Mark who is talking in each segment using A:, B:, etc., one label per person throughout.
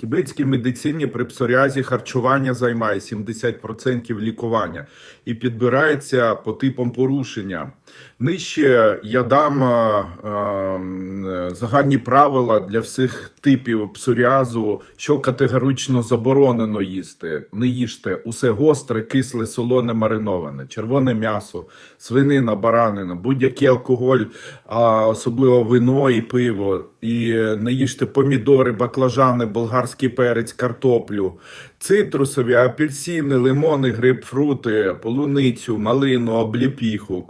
A: Тібетській медицині при псоріазі харчування займає 70% лікування і підбирається по типам порушення. Нижче я дам е, е, загальні правила для всіх типів псоріазу, що категорично заборонено їсти. Не їжте усе гостре, кисле, солоне, мариноване, червоне м'ясо, свинина, баранина, будь-який алкоголь, а особливо вино і пиво. І не їжте помідори, баклажани, болгарський перець, картоплю, цитрусові, апельсини, лимони, грейпфрути, полуницю, малину, обліпіху,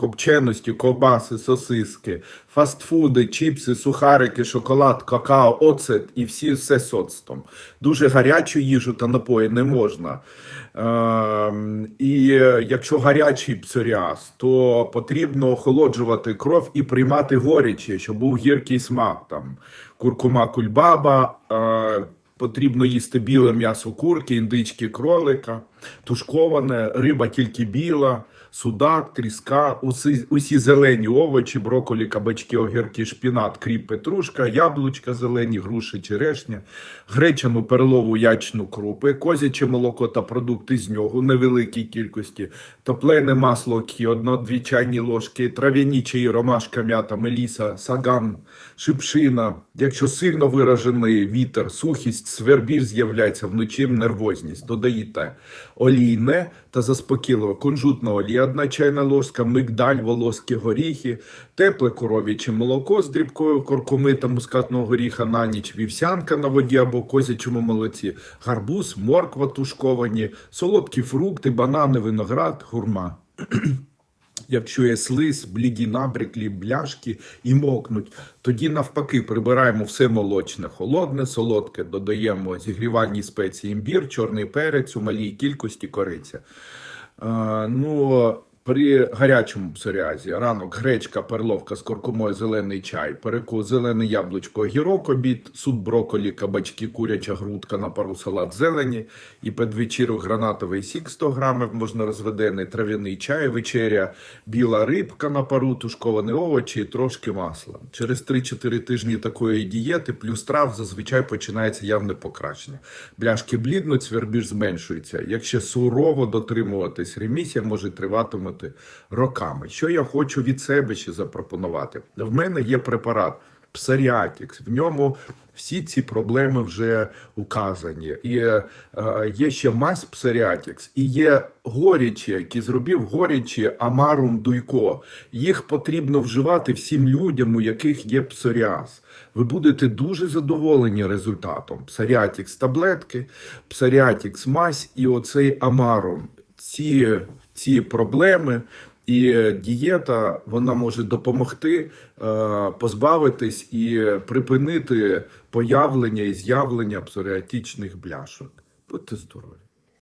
A: копченості, ковбаси, сосиски, фастфуди, чіпси, сухарики, шоколад, какао, оцет і всі все соцтом. Дуже гарячу їжу та напої не можна. Ем, і е, якщо гарячий псоріаз, то потрібно охолоджувати кров і приймати горяче, щоб був гіркий смак. Там куркума кульбаба, е, потрібно їсти біле м'ясо курки, індички, кролика, тушковане, риба тільки біла, судак, тріска, усі, усі зелені овочі, броколі, кабачки, огірки, шпінат, кріп, петрушка, яблучка зелені, груші, черешня, гречану перлову ячну крупи, козяче молоко та продукти з нього невеликій кількості, топлене масло кі, одно-дві чайні ложки, трав'яні чаї, ромашка, м'ята, меліса, саган, шипшина. Якщо сильно виражений вітер, сухість, свербіж з'являється вночі, нервозність. Додаєте олійне та заспокійливе кунжутна олія, одна чайна ложка, мигдаль, волоські горіхи, тепле коров'яче молоко з дрібкою куркуми та мускатного горіха на ніч, вівсянка на воді або козячому молоці, гарбуз, морква тушковані, солодкі фрукти, банани, виноград, гурма. Якщо є слиз, бліді набряклі, бляшки і мокнуть, тоді навпаки прибираємо все молочне, холодне, солодке, додаємо зігрівальні спеції імбір, чорний перець у малій кількості кориця. Ну, при гарячому псоріазі ранок гречка, перловка з куркумою, зелений чай, перекус, зелене яблучко, гірок, обід, суп, броколі, кабачки, куряча грудка на пару салат зелені і під гранатовий сік 100 грамів, можна розведений трав'яний чай, вечеря, біла рибка на пару, тушковані овочі і трошки масла. Через 3-4 тижні такої дієти плюс трав зазвичай починається явне покращення. Бляшки бліднуть, свербіж зменшується. Якщо сурово дотримуватись, ремісія може триватиме роками. Що я хочу від себе ще запропонувати? В мене є препарат Псаріатікс. В ньому всі ці проблеми вже указані. І е, є ще мазь Псаріатікс, і є горічі, які зробив горічі Амарум Дуйко. Їх потрібно вживати всім людям, у яких є псоріаз. Ви будете дуже задоволені результатом. Псаріатікс таблетки, Псаріатікс мазь і оцей Амарум. Ці ці проблеми, і дієта вона може допомогти е, позбавитись і припинити появлення і з'явлення псоріатичних бляшок. Будьте здорові!